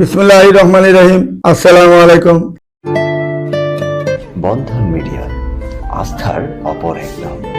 বিসমুল্লাহ রহমান রহিম। আসসালামু আলাইকুম। বন্ধন মিডিয়া আস্থার অপর এক নাম।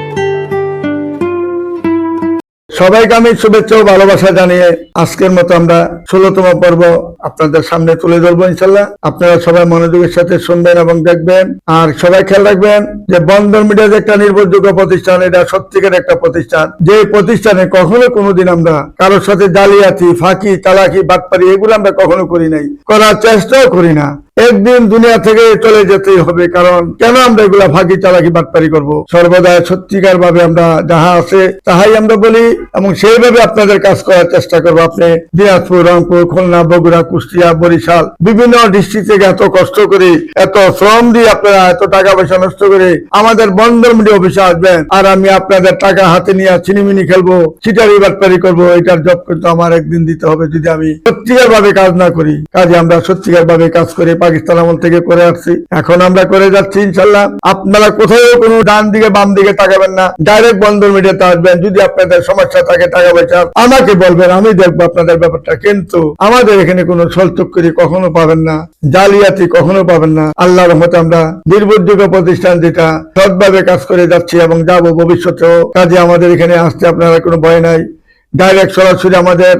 সবাইকে আমি শুভেচ্ছা ও ভালোবাসা জানিয়ে আজকের মতো আমরা ষোলতম পর্ব আপনাদের সামনে তুলে ধরবো ইনশাল্লাহ। আপনারা সবাই মনোযোগের সাথে শুনবেন এবং দেখবেন। আর সবাই খেয়াল রাখবেন যে বন্ধন মিডিয়া যে একটা নির্ভরযোগ্য প্রতিষ্ঠান, এটা সত্যিকার একটা প্রতিষ্ঠান। যে প্রতিষ্ঠানে কখনো কোনোদিন আমরা কারোর সাথে জালিয়াতি, ফাঁকি, চালাকি, বাটপারি এগুলো আমরা কখনো করি নাই। করার চেষ্টাও করি না। একদিন দুনিয়া থেকে চলে যেতেই হবে, কারণ কেন আমরা এগুলা ফাঁকি চালাকি বাটপারি করব? সর্বদা সত্যিকার ভাবে আমরা যাহা আছে তাহাই আমরা বলি, এবং সেইভাবে আপনাদের কাজ করার চেষ্টা করব। আপনি দিনাজপুর, রংপুর, খুলনা, বগুড়া, কুষ্টিয়া, বরিশাল বিভিন্ন ডিস্ট্রিক্ট থেকে এত কষ্ট করে, এত শ্রম দিয়ে আপনারা এত টাকা পয়সা নষ্ট করে আমাদের বন্দর মিডিয়া অফিসে আসবেন, আর আমি আপনাদের টাকা হাতে নিয়ে চিনিমিনি খেলব চিটারি বাটপারি করব এটার জব কিন্তু আমার একদিন দিতে হবে যদি আমি সত্যিকার ভাবে কাজ না করি। কাজে আমরা সত্যিকার ভাবে কাজ করে পাকিস্তান আমল থেকে করে আসছি। এখন আমরা করে যাচ্ছি ইনশাল্লাহ আপনারা কোথাও কোনো ডান দিকে, বাম দিকে তাকাবেন না। ডাইরেক্ট বন্দর মিডিয়াতে আসবেন। যদি আপনাদের সমস্যা থাকে, টাকা পয়সা, আমাকে বলবেন, আমি দেখব আপনাদের ব্যাপারটা। কিন্তু আমাদের এখানে কোনো ছলচক্করি কখনো পাবেন না, জালিয়াতি কখনো পাবেন না। আল্লাহর রহমতে আমরা নির্ভরযোগ্য প্রতিষ্ঠান যেটা সৎভাবে কাজ করে যাচ্ছি এবং যাব ভবিষ্যতেও। কাজে আমাদের এখানে আসতে আপনারা কোনো ভয় নাই। ডাইরেক্ট সরাসরি আমাদের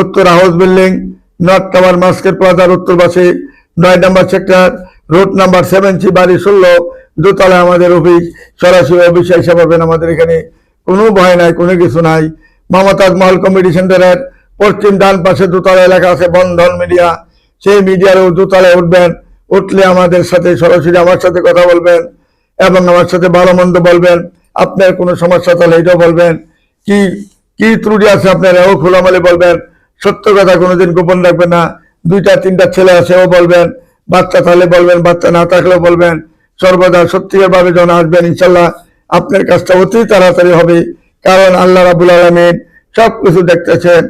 উত্তর house building, north tower Mascot প্লাজার উত্তর পাশে নয় নম্বর sector road number seven C বাড়ি ষোলো, দোতলায় আমাদের অফিস, সরাসরি অফিসে এসে পাবেন আমাদের এখানে কোনো ভয় নাই, কোনো কিছু নাই। মমতাজ মহল কমিটি সেন্টারের পশ্চিম ডান পাশে দোতলায় এলাকা আছে, বন্ধন মিডিয়া সেই মিডিয়ার দোতলায় উঠবেন, উঠলে আমাদের সাথে সরাসরি আমার সাথে কথা বলবেন এবং আমার সাথে ভালো মন্দ বলবেন। আপনার কোনো সমস্যা তাহলে এটাও বলবেন। কি কি ত্রুটি আছে আপনারা ও খোলামালি বলবেন। সত্য কথা কোনোদিন গোপন রাখবেন না। দুইটা, তিনটা ছেলে আছে, ও বলবেন, বাচ্চা তাহলে বলবেন, বাচ্চা না থাকলেও বলবেন, সর্বদা সত্যিকার ভাবে যখন আসবেন, ইনশাল্লাহ আপনার কাজটা অতি তাড়াতাড়ি হবে। কারণ আল্লাহ রাবুল আলমিন সব কিছু দেখতেছেন,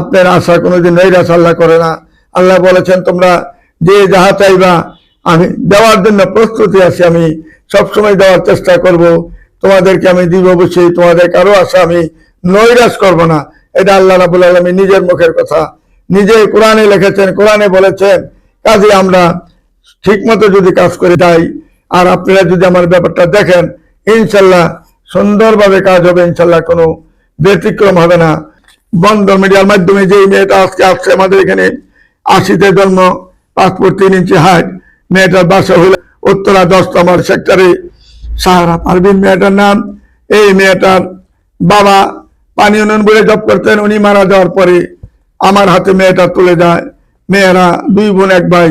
আপনার আশা কোনোদিন নৈরাশ আল্লাহ করে না। আল্লাহ বলেছেন, তোমরা যে যাহা চাইবা, আমি দেওয়ার জন্য প্রস্তুতি আছি, আমি সবসময় দেওয়ার চেষ্টা করব। তোমাদেরকে আমি দিব অবশ্যই, তোমাদের কারও আশা আমি নৈরাশ করব না। এটা আল্লাহ রাবুল আলমী নিজের মুখের কথা। নিজে কোরআনে লিখেছেন, কোরআনে বলেছেন কাজে আমরা ঠিক মতো যদি কাজ করে যাই, আর আপনারা যদি আমার ব্যাপারটা দেখেন, ইনশাল্লাহ সুন্দরভাবে কাজ হবে, ইনশাল্লাহ কোনো ব্যতিক্রম হবে না। বন্ধ মিডিয়ার মাধ্যমে যে মেয়েটা আজকে আসছে আমাদের এখানে, আশিতে জন্ম পাসপোর্ট তিন ইঞ্চি হাইট মেয়েটার বাসা হলো উত্তরা দশ নম্বর সেক্টরে, সাহারা পারবিন মেয়েটার নাম। এই মেয়েটার বাবা পানি উন্নয়ন বলে জব করতেন, উনি মারা যাওয়ার পরে আমার হাতে মেয়েটা তুলে যায় মেয়েরা দুই বোন, এক ভাই।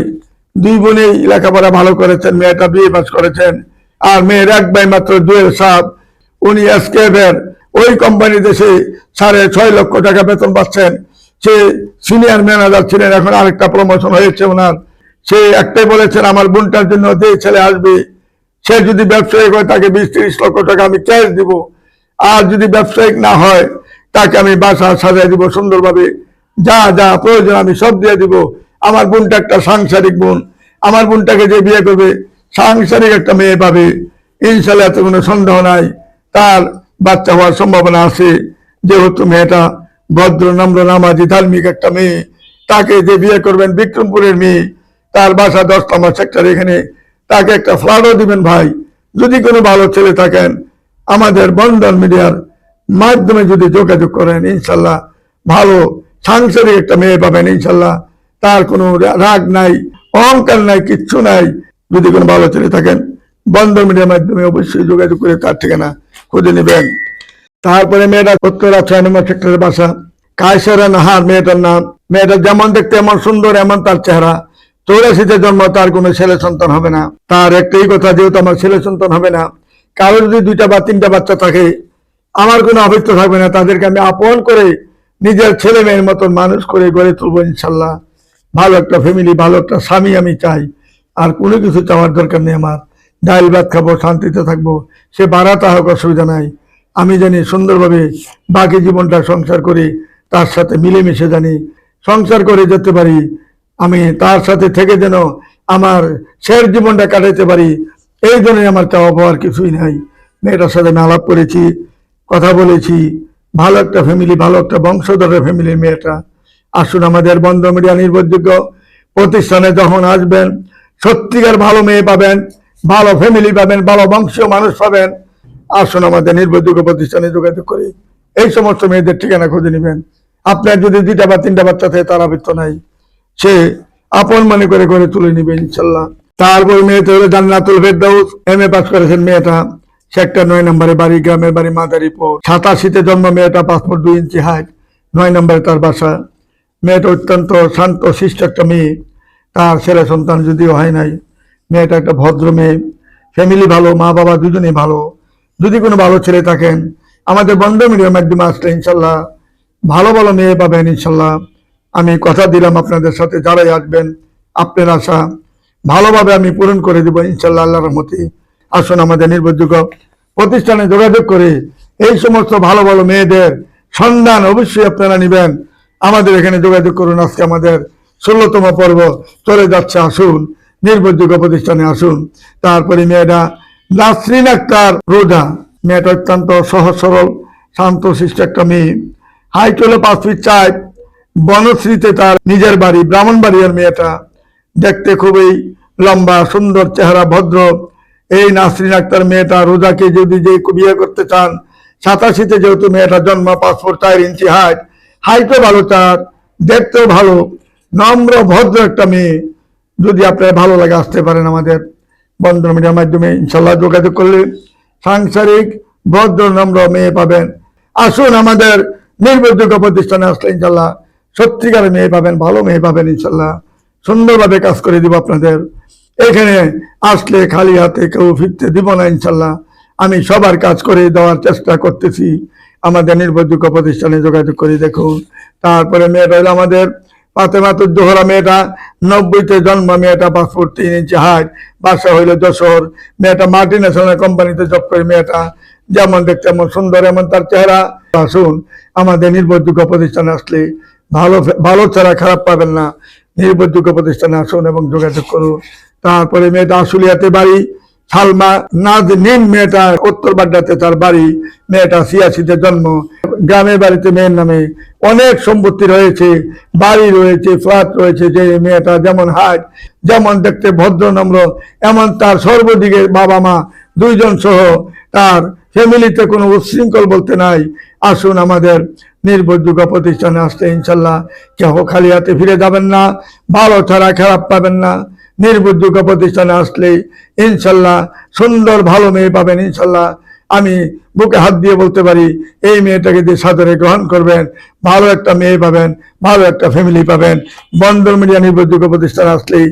দুই বোনেই লেখাপড়া ভালো করেছেন, মেয়েটা বিয়ে পাস করেছেন। আর মেয়ের এক ভাই মাত্র দুয়ের সাপ উনি এসকেএফ এর ওই কোম্পানিতে সে সাড়ে ছয় লক্ষ টাকা বেতন পাচ্ছেন। সে সিনিয়র ম্যানেজার ছিলেন, এখন আরেকটা প্রমোশন হয়েছে ওনার। সে একটাই বলেছেন, আমার বোনটার জন্য যে ছেলে আসবে, সে যদি ব্যবসায়িক হয়, তাকে বিশ তিরিশ লক্ষ টাকা আমি ক্যাশ দিব। আর যদি ব্যবসায়িক না হয়, তাকে আমি বাসা সাজাই দিব সুন্দরভাবে। যা যা, প্রয়োজন আমি সব দিয়ে দিব। আমার বোনটা একটা সাংসারিক বোন। আমার বোনটাকে যে বিয়ে করবে, সাংসারিক একটা মেয়ে পাবে। ইনশাল্লাহ এত কোনো সন্দেহ নাই। তার বাচ্চা হওয়ার সম্ভাবনা আছে। যেহেতু মেয়েটা ভদ্র, নম্র, নামাজি, ধার্মিক একটা মেয়ে, তাকে যে বিয়ে করবেন বিক্রমপুরের মেয়ে, তার বাসা দশ নম্বর সেক্টর এখানে, তাকে একটা ফ্ল্যাটও দিবেন ভাই। যদি কোনো ভালো ছেলে থাকেন, আমাদের বন্ধন মিডিয়ার মাধ্যমে যদি যোগাযোগ করেন, ইনশাল্লাহ ভালো সাংসারিক একটা মেয়ে পাবেন, ইনশাল্লাহ। তার কোনো রাগ নাই, অহংকার নাই, কিচ্ছু নাই। যদি কোনো ভালো ছেলে থাকেন বন্ধন মিডিয়ার মাধ্যমে অবশ্যই যোগাযোগ করে তার ঠিকানা খুঁজে নেবেন। তারপরে মেয়েটা উত্তরা ছয় নম্বর সেক্টরের বাসা, কায়সারা নাহার মেয়েটার নাম। মেয়েটা যেমন দেখতে এমন সুন্দর, এমন তার চেহারা। চৌরাশিতে জন্ম, তার কোনো ছেলে সন্তান হবে না। তার একটাই কথা, যেহেতু আমার ছেলে সন্তান হবে না কারও যদি দুইটা বা তিনটা বাচ্চা থাকে, আমার কোনো অভিজ্ঞ থাকবে না। তাদেরকে আমি আপন করে নিজের ছেলে মেয়ের মতন মানুষ করে গড়ে তুলবো ইনশাল্লাহ। ভালো একটা ফ্যামিলি ভালো একটা স্বামী আমি চাই। আর কোনো কিছু চাওয়ার দরকার নেই আমার। ডাল ভাত খাব, শান্তিতে থাকব। সে বাড়াতে হোক, অসুবিধা নাই। আমি জানি সুন্দরভাবে বাকি জীবনটা সংসার করে তার সাথে মিলেমিশে জানি। সংসার করে যেতে পারি। আমি তার সাথে থেকে যেন আমার শেষ জীবনটা কাটাইতে পারি। এই জন্যই আমার চাওয়া পাওয়ার কিছুই নাই। মেয়েটার সাথে আমি আলাপ করেছি, কথা বলেছি। ভালো একটা ফ্যামিলি ভালো একটা বংশধরের ফ্যামিলির মেয়েটা। আসুন আমাদের বন্ধ মিডিয়া নির্ভরযোগ্য প্রতিষ্ঠানে যখন আসবেন, সত্যিকার ভালো মেয়ে পাবেন, ভালো ফ্যামিলি পাবেন, ভালো বংশীয় মানুষ পাবেন, আসুন আমাদের নির্ভরযোগ্য প্রতিষ্ঠানে যোগাযোগ করি। এই সমস্ত মেয়েদের ঠিকানা খুঁজে নেবেন। আপনার যদি দুইটা বা তিনটা বাচ্চা থাকে, তার আবৃত্ত নাই। সে আপন মনে করে করে তুলে নিবে, ইনশাল্লাহ। তারপর মেয়েটা হলো জান্নাতুল ফেরদাউস এম এ পাস করেছেন মেয়েটা। সেক্টর নয় নম্বরে বাড়ি, গ্রামের বাড়ি, মাদারীপুর। সাতাশিতে জন্ম, মেয়েটা পাসপোর্ট দুই ইঞ্চি হাইট নয় নম্বরে তার বাসা। মেয়েটা অত্যন্ত শান্ত, শিষ্ট একটা মেয়ে। তার ছেলে সন্তান যদিও হয় নাই। মেয়েটা একটা ভদ্র মেয়ে। ফ্যামিলি ভালো, মা বাবা দুজনেই ভালো। যদি কোনো ভালো ছেলে থাকেন, আমাদের বন্ধ মিডিয়ার মাধ্যমে আসলে ইনশাল্লাহ ভালো ভালো মেয়ে পাবেন ইনশাল্লাহ। আমি কথা দিলাম আপনাদের সাথে, যারাই আসবেন, আপনার আশা ভালোভাবে আমি পূরণ করে দেবো ইনশাল্লাহ আল্লাহ রহমতি। আসুন আমাদের নির্ভরযোগ্য প্রতিষ্ঠানে যোগাযোগ করে এই সমস্ত ভালো ভালো মেয়েদের সন্ধান অবশ্যই আপনারা নেবেন। আমাদের এখানে যোগাযোগ করুন। আজকে আমাদের ষোলোতম পর্ব। চলে যাচ্ছে, আসুন। নির্ভরযোগ্য প্রতিষ্ঠানে আসুন। তারপরে মেয়েটা নাসরিন আক্তার রোজা। মেয়েটা অত্যন্ত সহজ, সরল, শান্ত, শিষ্ট একটা মেয়ে। হাইট হলো পাঁচ ফিট চার। বনশ্রীতে তার নিজের বাড়ি, ব্রাহ্মণবাড়িয়ার মেয়েটা। দেখতে খুবই লম্বা, সুন্দর চেহারা, ভদ্র। এই নাসরিন আক্তার মেয়েটা রোজাকে যদি যে বিয়ে করতে চান, সাতাশিতে যেহেতু মেয়েটা জন্ম, পাসপোর্ট চার ইঞ্চি হাইট হাইটও ভালো চার দেখতেও ভালো, নম্র, ভদ্র একটা মেয়ে, যদি আপনার ভালো লাগে আসতে পারেন আমাদের বন্ধন মিডিয়ার মাধ্যমে, ইনশাল্লাহ যোগাযোগ করলে সাংসারিক, ভদ্র, নম্র মেয়ে পাবেন। আসুন আমাদের নির্ভরযোগ্য প্রতিষ্ঠানে আসলে ইনশাল্লাহ সত্যিকারের মেয়ে পাবেন, ভালো মেয়ে পাবেন ইনশাল্লাহ। সুন্দরভাবে কাজ করে দিব আপনাদের। এখানে আসলে খালি হাতে কেউ ফিরতে দিব না, ইনশাল্লাহ। আমি সবার কাজ করে দেওয়ার চেষ্টা করতেছি। আমাদের নির্ভরযোগ্য প্রতিষ্ঠানে যোগাযোগ করে, দেখুন। তারপরে মেয়েটা হলো আমাদের ফাতেমাতুর জোহরা মেয়েটা, নব্বইতে জন্ম, মেয়েটা পাসপোর্ট তিন ইঞ্চি হাইট বাসা হইল যশোর। মেয়েটা মাল্টি ন্যাশনাল কোম্পানিতে জব করে, মেয়েটা যেমন দেখতে এমন সুন্দর, এমন তার চেহারা। আসুন, আমাদের নির্ভরযোগ্য প্রতিষ্ঠানে আসলে ভালো ভালো ছাড়া খারাপ পাবেন না। নির্ভরযোগ্য প্রতিষ্ঠানে আসুন এবং যোগাযোগ করুন। তারপরে মেয়েটা আশুলিয়াতে বাড়ি, সালমা নাজ নিম মেয়েটা উত্তর বাড্ডাতে তার বাড়ি, মেয়েটা ছিয়াশিতে জন্ম। গ্রামের বাড়িতে মেয়ের নামে অনেক সম্পত্তি রয়েছে, বাড়ি রয়েছে, ফ্ল্যাট রয়েছে, যে মেয়েটা যেমন হাট, যেমন দেখতে ভদ্র, নম্র, এমন তার সর্বদিকে বাবা মা দুইজন সহ তার ফ্যামিলিতে কোনো উচ্ছৃঙ্খল বলতে নাই। আসুন আমাদের নির্ভরযোগ্য প্রতিষ্ঠানে আসতে, ইনশাল্লাহ কেহ খালি হাতে ফিরে যাবেন না, ভালো ছাড়া খারাপ পাবেন না। নির্ভরযোগ্য প্রতিষ্ঠানে আসলে ইনশাল্লাহ সুন্দর ভালো মেয়ে পাবেন ইনশাল্লাহ। আমি বুকে হাত দিয়ে বলতে পারি, এই মেয়েটাকে দিয়ে সাদরে গ্রহণ করবেন, ভালো একটা মেয়ে পাবেন, ভালো একটা ফ্যামিলি পাবেন। বন্দর মিডিয়া নির্ভরযোগ্য প্রতিষ্ঠান আসলেই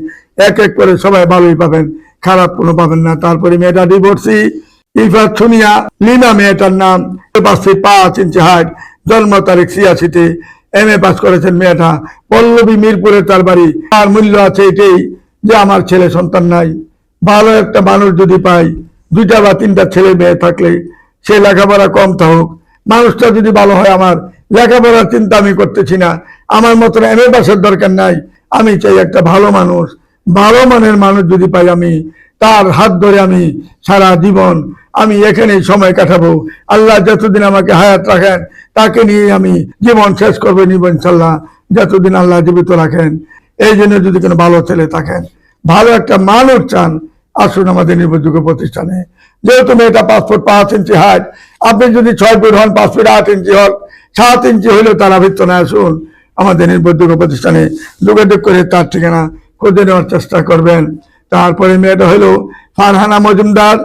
এক এক করে সবাই ভালোই পাবেন, খারাপ কোনো পাবেন না। তারপরে মেয়েটা ডিভোর্সি ইফাত সুনিয়া লিনা মেয়েটার নাম পাঁচ পাঁচ ইঞ্চি হাইট জন্ম তারিখ ছিয়াশিতে। এম এ পাস করেছেন মেয়েটা, পল্লবী মিরপুরে তার বাড়ি আর মূল্য আছে এটাই। যে আমার ছেলে সন্তান নাই, ভালো একটা মানুষ যদি পাই, দুইটা বা তিনটা ছেলে মেয়ে থাকলে সে লেখাপড়া কম থাকুক। মানুষটা যদি ভালো হয়, আমার লেখাপড়ার চিন্তা আমি করতেছি না। আমার মতন এম এ পাসের দরকার নাই। আমি চাই একটা ভালো মানুষ, ভালো মানের মানুষ যদি পাই আমি, তার হাত ধরে আমি সারা জীবন আমি এখানেই সময় কাটাবো। আল্লাহ যতদিন আমাকে হায়াত রাখেন, তাকে নিয়ে আমি জীবন শেষ করব, নিব ইনশাল্লাহ। যতদিন আল্লাহ জীবিত রাখেন। এই জন্য যদি কোনো ভালো ছেলে থাকেন, ভালো একটা মানুষ চান, আসুন আমাদের নির্ভরযোগ্য প্রতিষ্ঠানে। যেহেতু মেয়েটা পাসপোর্ট পাঁচ ইঞ্চি হাইট আপনি যদি ছয় ফুট হন, পাঁচ ফুট আট ইঞ্চি হন, সাত ইঞ্চি হলেও তার আবৃত্তনে আসুন আমাদের নির্ভরযোগ্য প্রতিষ্ঠানে। যোগাযোগ করে তার ঠিকানা খুঁজে নেওয়ার চেষ্টা করবেন। তারপরে মেয়েটা হলো ফারহানা মজুমদার,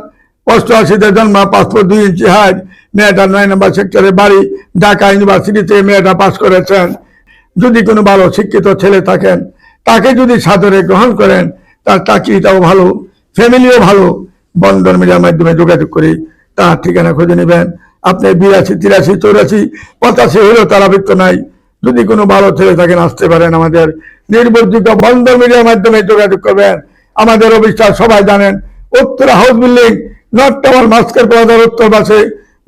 অষ্টআশিতে জন্ম পাসপোর্ট দুই ইঞ্চি হাইট মেয়েটা নয় নম্বর সেক্টরে বাড়ি, ঢাকা ইউনিভার্সিটিতে মেয়েটা পাস করেছেন। যদি কোনো ভালো শিক্ষিত ছেলে থাকেন তাকে যদি সাদরে গ্রহণ করেন, তার চাকরিটাও ভালো ফ্যামিলিও ভালো বন্ধন মিডিয়ার মাধ্যমে যোগাযোগ করে তার ঠিকানা খুঁজে নেবেন। আপনি বিরাশি, তিরাশি, চৌরাশি, পঁচাশি হলেও তার আবৃত্ত নাই। যদি কোনো ভালো ছেলে থাকেন, আসতে পারেন আমাদের নির্ভরযোগ্য বন্ধন মিডিয়ার মাধ্যমে যোগাযোগ করবেন। আমাদের অফিসটা সবাই জানেন, উত্তর হাউস বিল্ডিং, নর্থ টাওয়ার মাস্কের প্লাজার উত্তর পাশে,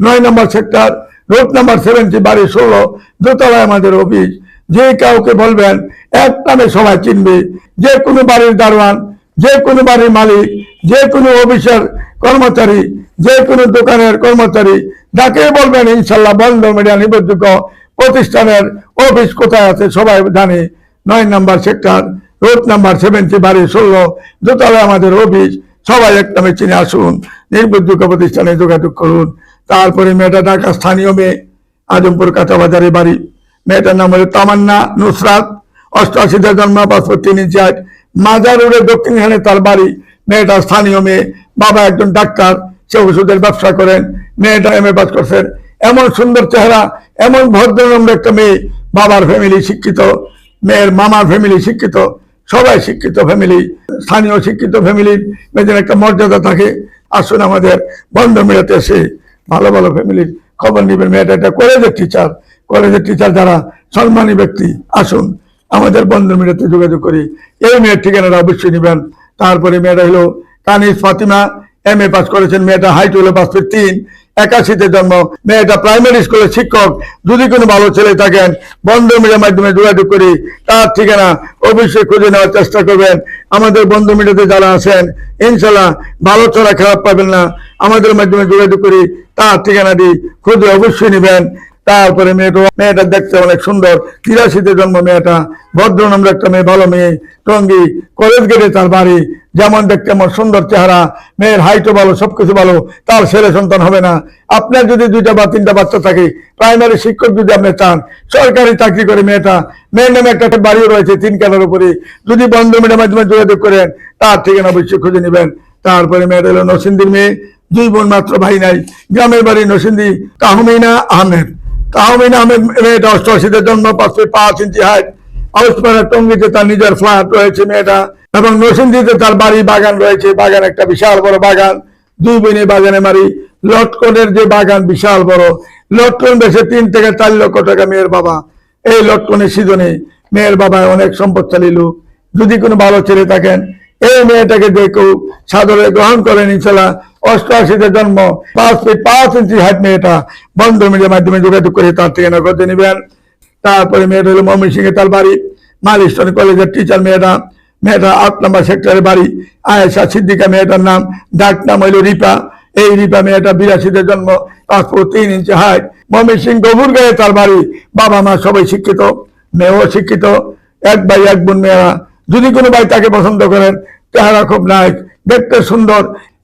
নয় নম্বর সেক্টর, রোড নাম্বার সেভেন্টি, বাড়ি ষোলো, দোতলায় আমাদের অফিস। যে কাউকে বলবেন, এক নামে সবাই চিনবে। যে কোনো বাড়ির দারোয়ান, যে কোনো বাড়ির মালিক, যে কোনো অফিসের কর্মচারী, যে কোনো দোকানের কর্মচারী, যাকে বলবেন, ইনশাল্লাহ বন্ধ মিডিয়া নির্ভরযোগ্য প্রতিষ্ঠানের অফিস কোথায় আছে সবাই জানে। নয় number sector, road number seventy বাড়ি ষোলো, দোতলায় আমাদের অফিস, সবাই এক নামে চিনে আসুন নির্ভরযোগ্য প্রতিষ্ঠানে যোগাযোগ করুন। তারপরে মেয়েটা ঢাকা স্থানীয় মেয়ে, আজমপুর কাঁচাবাজারে বাড়ি। মেয়েটার নাম হলো তামান্না নুসরাত। অষ্টআশিতে জন্ম পাসপোর্ট তিন ইঞ্চি মাজার রোডের দক্ষিণখানে তার বাড়ি। মেয়েটা স্থানীয় মেয়ে। বাবা একজন ডাক্তার। সে ওষুধের ব্যবসা করেন। মেয়েটা এম এ পাস করছেন এমন সুন্দর চেহারা, এমন ভদ্রনম্র একটা মেয়ে। বাবার ফ্যামিলি শিক্ষিত। মেয়ের মামার ফ্যামিলি শিক্ষিত। সবাই শিক্ষিত ফ্যামিলি স্থানীয় শিক্ষিত ফ্যামিলির মেয়েদের একটা মর্যাদা থাকে। আসুন আমাদের বন্ধ মেয়েতে এসে ভালো ভালো ফ্যামিলির খবর নেবেন। মেয়েটা একটা কলেজের টিচার কলেজের টিচার যারা সম্মানী ব্যক্তি, আসুন, আমাদের বন্ধু মিডিয়াতে যোগাযোগ করি। এই মেয়ের ঠিকানাটা অবশ্যই নেবেন। তারপরে মেয়েটা হলো Kanis Fatima M A pass করেছেন মেয়েটা হাইট হলো পাঁচ ফিট তিন, একাশিতে জন্ম। মেয়েটা প্রাইমারি স্কুলের শিক্ষক। যদি কোনো ভালো ছেলে থাকেন, বন্ধু মিডিয়ার মাধ্যমে যোগাযোগ করি। তার ঠিকানা অবশ্যই খুঁজে নেওয়ার চেষ্টা করবেন। আমাদের বন্ধু মিডিয়াতে যারা আছেন ইনশাল্লাহ ভালো ছাড়া খারাপ পাবেন না। আমাদের মাধ্যমে যোগাযোগ করি। তার ঠিকানাটি খুঁজে অবশ্যই নেবেন। তারপরে মেয়েটা মেয়েটা দেখতে অনেক সুন্দর। তিরাশিতে জন্ম মেয়েটা। ভদ্র নম্র একটা মেয়ে, ভালো মেয়ে, টঙ্গি। কলেজ গেটে তার বাড়ি। যেমন দেখতে আমার সুন্দর চেহারা। মেয়ের হাইটও ভালো, সবকিছু ভালো। তার ছেলে সন্তান হবে না। আপনার যদি দুইটা বা তিনটা বাচ্চা থাকে প্রাইমারি শিক্ষক যদি আপনি চান, সরকারি চাকরি করে মেয়েটা মেয়ের নামে একটা বাড়িও রয়েছে তিন কালার উপরে। যদি বন্ধ মেয়েটার মাধ্যমে যোগাযোগ করেন, তার ঠিকানা অবশ্যই খুঁজে নেবেন। তারপরে মেয়েটা হলো নসিন্দির মেয়ে। দুই বোন মাত্র ভাই নাই। গ্রামের বাড়ি নসিন্দি তাহমিনা আহমেদ। তাহমিনা আহমেদ মেয়েটা অষ্টআশিতে জন্ম পাঁচ পাঁচ ইঞ্চি হাইট হাউসপাড়া টঙ্গিতে তার নিজের ফ্ল্যাট রয়েছে মেয়েটা এবং নসিন্দিতে তার বাড়ি বাগান রয়েছে। বাগান একটা বিশাল বড় বাগান, দুই বোনে বাগানে মারি। লটকনের যে বাগান বিশাল বড়, লটকন বেশি তিন থেকে চার লক্ষ টাকা মেয়ের বাবা। এই লটকনের সিজনে মেয়ের বাবা অনেক সম্পদশালী লোক। যদি কোনো ভালো ছেলে থাকেন এই মেয়েটাকে যে কেউ সাদরে গ্রহণ করেন, ইনশাল্লাহ অষ্টআশিতে জন্ম, পাঁচ ফিট পাঁচ ইঞ্চি হাইট মেয়েটা বন্ধ মিডিয়ার মাধ্যমে যোগাযোগ করে তার ঠিকানা করতে নেবেন। তারপরে মেয়েটা হলো ময়মন সিংহে তার বাড়ি মালিস্টন কলেজের টিচার মেয়েটা মেয়েটা আট নম্বর সেক্টরের বাড়ি, আয়েশা সিদ্দিকা মেয়েটার নাম, ডাক নাম হইল রিপা। এই রিপা মেয়েটা বিরাশিতে জন্ম, পাঁচ ফুট তিন ইঞ্চি হাইট। ময়মন সিং গভুর গায়ে তার বাড়ি বাবা মা সবাই শিক্ষিত, মেয়েও শিক্ষিত, এক ভাই, এক বোন মেয়েরা যদি কোনো ভাই তাকে পছন্দ করেন চেহারা খুব নায়ক, দেখতে সুন্দর,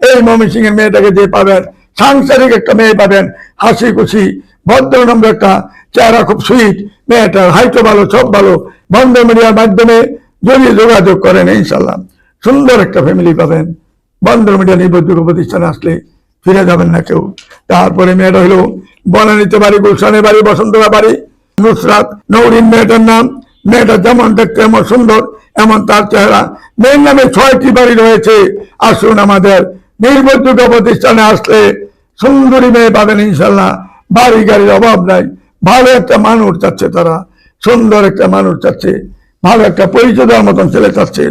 এই ময়মন সিং এর মেয়েটাকে যে পাবেন, সাংসারিক একটা মেয়ে পাবেন, হাসি খুশি, ভদ্র নম্বর একটা, চেহারা খুব সুইট, মেয়েটার হাইটও ভালো সব ভালো বন্ধ মিডিয়ার মাধ্যমে যদি যোগাযোগ করেন ইনশাল্লাহ সুন্দর একটা ফ্যামিলি পাবেন। বন্ধ মিডিয়া নির্ভরযোগ্য প্রতিষ্ঠানে আসলে ফিরে যাবেন না কেউ। তারপরে মেয়েটা হলো বনানীতে বাড়ি গুলশানের বাড়ি, বসন্তরা বাড়ি, নুসরাত, নৌরিন মেয়েটার নাম। মেয়েটা যেমন দেখতে এমন সুন্দর এমন তার চেহারা। মেয়ের নামে ছয়টি বাড়ি রয়েছে। আসুন আমাদের নির্ভরযোগ্য প্রতিষ্ঠানে আসলে সুন্দরী মেয়ে পাবেন ইনশাল্লাহ বাড়ি গাড়ির অভাব নাই। ভালো একটা মানুষ চাচ্ছে তারা। সুন্দর একটা মানুষ চাচ্ছে। ভালো একটা পরিচয় দেওয়ার মতন ছেলে চাচ্ছে।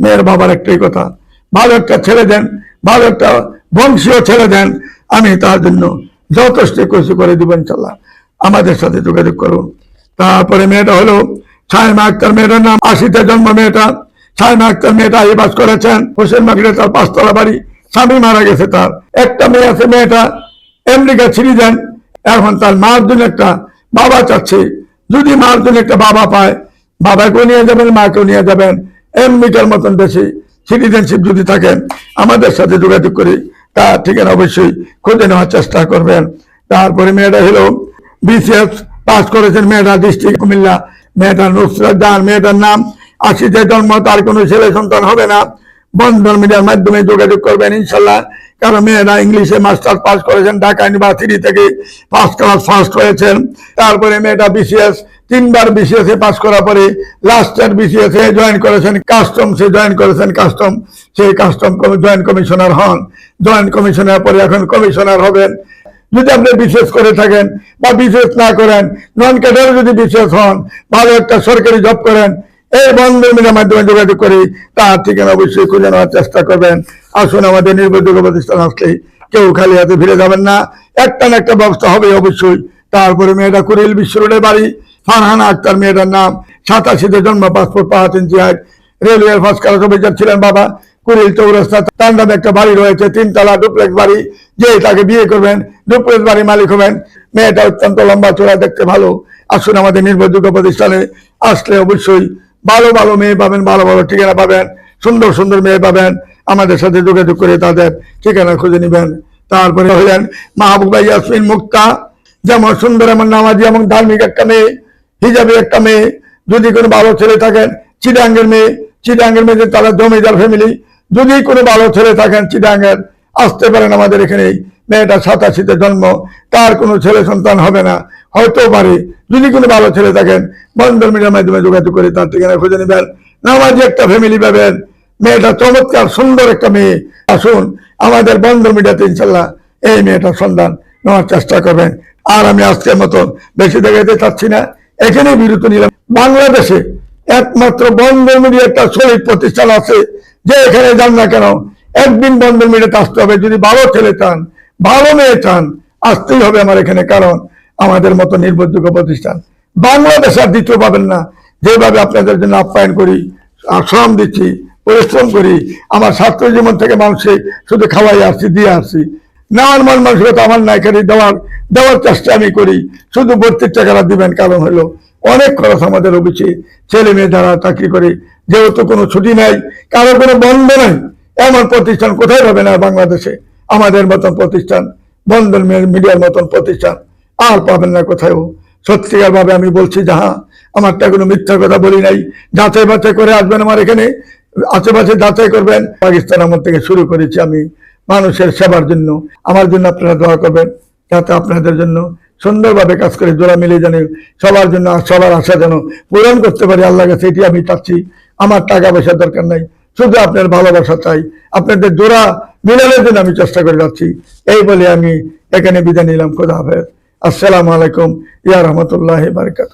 মেয়ের বাবার একটাই কথা, ভালো একটা ছেলে দেন, ভালো একটা বংশীয় ছেলে দেন, আমি তার জন্য যথেষ্ট কিছু করে দিব ইনশাল্লাহ আমাদের সাথে যোগাযোগ করুন। তারপরে মেয়েটা হলো ছায়মা আক্তার মেয়েটার নাম আশিতে জন্ম মেয়েটা। ছায়মা আক্তার মেয়েটা এই বাস করেছেন। হোসেন মাগিরে তার পাঁচতলা বাড়ি। স্বামী মারা গেছে তার। একটা মেয়ে আছে মেয়েটা। আমেরিকা ছিঁড়ি দেন। এখন তার মার জন্য একটা বাবা চাচ্ছে। যদি মার জন্য একটা বাবা পায়, বাবাকেও নিয়ে যাবেন, মাকেও নিয়ে যাবেন। আমেরিকার মতন বেশি সিটিজেনশিপ যদি থাকেন আমাদের সাথে যোগাযোগ করে তার ঠিকানা অবশ্যই খুঁজে নেওয়ার চেষ্টা করবেন। তারপরে মেয়েটা হলো বিসিএস পাস করেছেন মেয়েটা ডিস্ট্রিক্ট কুমিল্লা। মেয়েটা নুসরাত জাহান মেয়েটার নাম আশিতে জন্ম, তার কোনো ছেলে সন্তান হবে না। বন্ধন মিডিয়ার মাধ্যমে যোগাযোগ করবেন ইনশাল্লাহ। কারণ মেয়েরা ইংলিশে মাস্টার পাস করেছেন, ঢাকা ইউনিভার্সিটি থেকে ফার্স্ট ক্লাস ফার্স্ট হয়েছেন তারপরে মেয়েটা বিসিএস তিনবার বিসিএস এ পাস করার পরে লাস্টের বিসিএস এ জয়েন করেছেন কাস্টমসে জয়েন করেছেন কাস্টম সেই কাস্টম জয়েন্ট কমিশনার হন। জয়েন্ট কমিশনার পরে এখন কমিশনার হবেন। যদি আপনি বিশেষ করে থাকেন বা বিশেষ না করেন, নন ক্যাডারে যদি বিশেষ হন, ভালো একটা সরকারি জব করেন, এই বন্ধ মিডিয়ার মাধ্যমে যোগাযোগ করি তার ঠিকানা অবশ্যই খুঁজে নেওয়ার চেষ্টা করবেন। আসুন আমাদের নির্ভরযোগ্য প্রতিষ্ঠান আসলে কেউ খালি হাতে ফিরে যাবেন না। একটা না একটা ব্যবস্থা হবে অবশ্যই। তারপরে মেয়েটা কুড়িল বিশ্ব রোডের বাড়ি, ফারহানা আক্তার মেয়েটার নাম, সাতাশিতে জন্ম পাসপোর্ট পাঁচ ইঞ্চি হাইট রেলওয়ের ফার্স্ট ক্লাস অফিসার ছিলেন বাবা। কুড়িল চৌরাস্তা নামে একটা বাড়ি রয়েছে, তিনতলা ডুপ্লেক্স বাড়ি। যে তাকে বিয়ে করবেন ডুপ্লেক্স বাড়ি মালিক হবেন। মেয়েটা অত্যন্ত লম্বা চোরা দেখতে ভালো। আসুন আমাদের নির্ভরযোগ্য প্রতিষ্ঠানে আসলে অবশ্যই ভালো ভালো মেয়ে পাবেন, ভালো ভালো ঠিকানা পাবেন, সুন্দর সুন্দর মেয়ে পাবেন। আমাদের সাথে যোগাযোগ করে তাদের ঠিকানা খুঁজে নেবেন। তারপরে হলেন মাহবুবা ইয়াসমিন মুক্তা। যেমন সুন্দর এমন নামাজি এবং ধার্মিক একটা মেয়ে, হিজাবি একটা মেয়ে। যদি কোনো ভালো ছেলে থাকেন চিডাঙ্গের মেয়ে চিডাঙ্গের মেয়ে তারা জমিদার ফ্যামিলি যদি কোনো ভালো ছেলে থাকেন চিডাঙ্গের আসতে পারেন আমাদের এখানে। মেয়েটা সাতাশিতে জন্ম, তার কোনো ছেলে সন্তান হবে না, হয়তো পারে। যদি কোনো ভালো ছেলে থাকেন, বন্ধন মিডিয়ার মাধ্যমে যোগাযোগ করে তার ঠিকানা খুঁজে নেবেন। নামাজি একটা ফ্যামিলি পাবেন। মেয়েটা চমৎকার, সুন্দর একটা মেয়ে। আসুন, আমাদের বন্ধন মিডিয়াতে ইনশাল্লাহ এই মেয়েটার সন্ধান নেওয়ার চেষ্টা করবেন। আর আমি আজকের মতন বেশি দেখাতে চাচ্ছি না। এখানে বিরত নিলাম। বাংলাদেশে একমাত্র বন্ধন মিডিয়া একটা শহীদ প্রতিষ্ঠান আছে, যে এখানে যান না কেন, একদিন বন্ধন মিডিয়াতে আসতে হবে। যদি ভালো ছেলে চান, ভালো মেয়ে চান, আসতেই হবে আমার এখানে, কারণ আমাদের মতো নির্ভরযোগ্য প্রতিষ্ঠান। বাংলাদেশ আর দ্বিতীয় পাবেন না। যেভাবে আপনাদের জন্য আপ্যায়ন করি শ্রম দিচ্ছি, পরিশ্রম করি, আমার ছাত্র জীবন থেকে মানুষে শুধু খাওয়াই আসছি, দিয়ে আসছি। নেওয়ার মন মানসিকতা আমার নাই খালি দেওয়ার দেওয়ার চেষ্টা আমি করি। শুধু ভর্তির টাকাটা দিবেন, কারণ হলো অনেক খরচ আমাদের অফিসে। ছেলে মেয়ে যারা চাকরি করে, যেহেতু কোনো ছুটি নাই, কারও কোনো বন্ধ নাই, এমন প্রতিষ্ঠান কোথায় পাবে না বাংলাদেশে? আমাদের মতন প্রতিষ্ঠান, বন্ধন মিডিয়ার মতন প্রতিষ্ঠান আর পাবেন না কোথাও সত্যিকার ভাবে আমি বলছি, যাহা, আমারটা কোনো মিথ্যা কথা বলি নাই। যাচাই বাছাই করে আসবেন আমার এখানে, আশেপাশে যাচাই করবেন। পাকিস্তান আমার থেকে শুরু করেছি আমি মানুষের সেবার জন্য। আমার জন্য আপনারা দোয়া করবেন, যাতে আপনাদের জন্য সুন্দরভাবে কাজ করে, জোড়া মিলে যেন সবার জন্য, সবার আশা যেন পূরণ করতে পারি আল্লাহ কাছে, এটি আমি চাচ্ছি। আমার টাকা পয়সার দরকার নাই, শুধু আপনার ভালোবাসা চাই। আপনাদের জোড়া মিলানোর জন্য আমি চেষ্টা করে যাচ্ছি। এই বলে আমি এখানে বিদায় নিলাম। খোদা হাফেজ। আসসালামু আলাইকুম। ইয়া রহমতুল্লাহ বারকাত